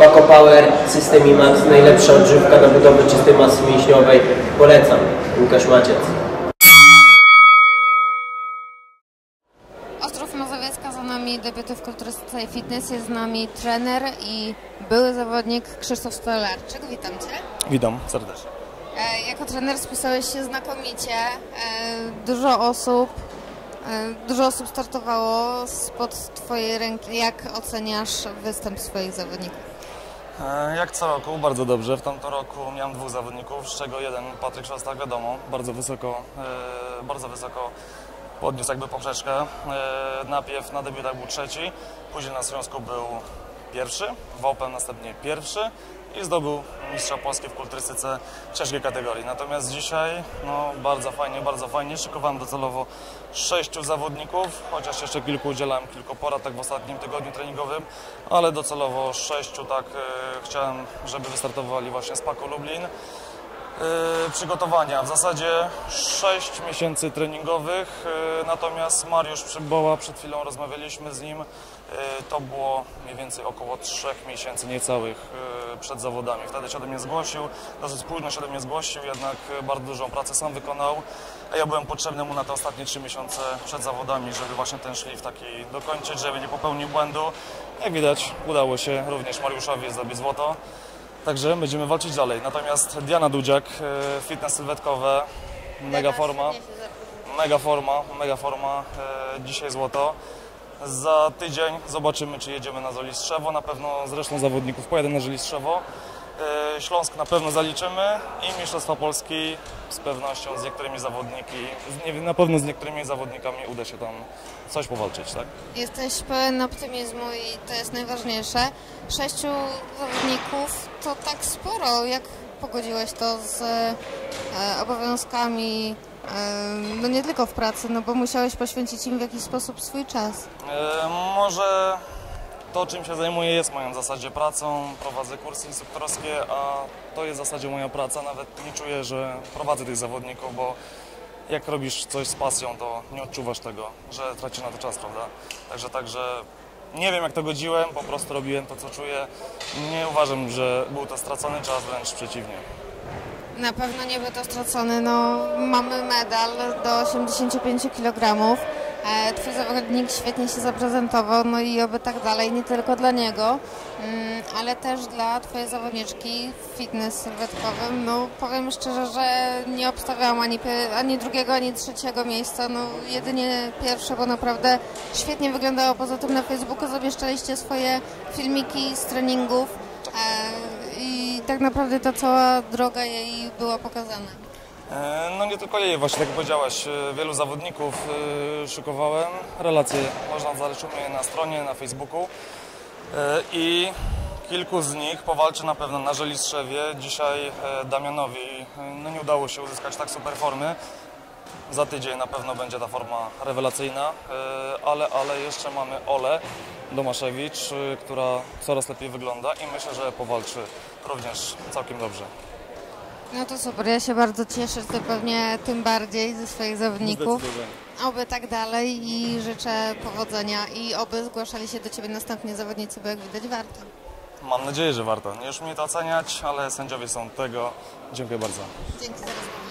Paco Power, System IMAX, najlepsza odżywka na budowę czystej masy mięśniowej. Polecam. Łukasz Maciec. Ostrów Mazowiecka za nami, debiuty w kulturystyce i fitness. Jest z nami trener i były zawodnik Krzysztof Stolarczyk. Witam Cię. Witam serdecznie. E, jako trener spisałeś się znakomicie. E, dużo osób, e, dużo osób startowało spod Twojej ręki. Jak oceniasz występ swoich zawodników? E, Jak co roku, bardzo dobrze. W tamtym roku miałem dwóch zawodników, z czego jeden Patryk Szostak, wiadomo, bardzo wysoko, e, bardzo wysoko podniósł jakby poprzeczkę. E, Najpierw na debiutach był trzeci, później na Związku był pierwszy, w Open następnie pierwszy i zdobył mistrza Polski w kulturystyce ciężkiej kategorii. Natomiast dzisiaj, no bardzo fajnie, bardzo fajnie. Szykowałem docelowo sześciu zawodników, chociaż jeszcze kilku udzielałem kilku porad tak w ostatnim tygodniu treningowym, ale docelowo sześciu tak e, chciałem, żeby wystartowali właśnie z Paco Lublin. Yy, przygotowania. W zasadzie 6 miesięcy treningowych, yy, natomiast Mariusz Przyboła, przed chwilą rozmawialiśmy z nim, yy, to było mniej więcej około 3 miesięcy niecałych przed zawodami. Wtedy się do mnie zgłosił, dosyć późno się do mnie zgłosił, jednak bardzo dużą pracę sam wykonał, a ja byłem potrzebny mu na te ostatnie 3 miesiące przed zawodami, żeby właśnie ten szlif taki dokończyć, żeby nie popełnił błędu. Jak widać, udało się również Mariuszowi zdobyć złoto. Także będziemy walczyć dalej. Natomiast Diana Dudziak, e, fitness sylwetkowe, mega forma, mega forma, mega forma, dzisiaj złoto. Za tydzień zobaczymy, czy jedziemy na Zolistrzewo. Na pewno z resztą zawodników pojadę na. E, Śląsk na pewno zaliczymy i Mistrzostwa Polski z pewnością z niektórymi zawodniki, z, nie, na pewno z niektórymi zawodnikami uda się tam coś powalczyć, tak? Jesteś pełen optymizmu i to jest najważniejsze. Sześciu zawodników to tak sporo. Jak pogodziłeś to z e, obowiązkami, e, no nie tylko w pracy, no bo musiałeś poświęcić im w jakiś sposób swój czas. E, może to, czym się zajmuję, jest moją w zasadzie pracą. Prowadzę kursy instruktorskie, a to jest w zasadzie moja praca. Nawet nie czuję, że prowadzę tych zawodników, bo jak robisz coś z pasją, to nie odczuwasz tego, że tracisz na to czas, prawda? Także, także nie wiem, jak to godziłem, po prostu robiłem to, co czuję. Nie uważam, że był to stracony czas, wręcz przeciwnie. Na pewno nie był to stracony. No, mamy medal do 85 kg. E, Twój zawodnik świetnie się zaprezentował, no i oby tak dalej, nie tylko dla niego, mm, ale też dla Twojej zawodniczki w fitness sylwetkowym. No, powiem szczerze, że nie obstawiałam ani, ani drugiego, ani trzeciego miejsca, no jedynie pierwsze, bo naprawdę świetnie wyglądało. Poza tym na Facebooku zamieszczaliście swoje filmiki z treningów e, i tak naprawdę ta cała droga jej była pokazana. E, No nie tylko jej, właśnie tak jak powiedziałaś, e, wielu zawodników e, szykowałem. Relacje można znaleźć u mnie na stronie, na Facebooku. I kilku z nich powalczy na pewno na Żelistrzewie. Dzisiaj Damianowi no nie udało się uzyskać tak super formy. Za tydzień na pewno będzie ta forma rewelacyjna, ale, ale jeszcze mamy Olę Domaszewicz, która coraz lepiej wygląda i myślę, że powalczy również całkiem dobrze. No to super, ja się bardzo cieszę, ty pewnie tym bardziej ze swoich zawodników. Oby tak dalej i życzę powodzenia i oby zgłaszali się do Ciebie następnie zawodnicy, bo jak widać warto. Mam nadzieję, że warto. Nie już mnie to oceniać, ale sędziowie są tego. Dziękuję bardzo. Dzięki za rozmowę.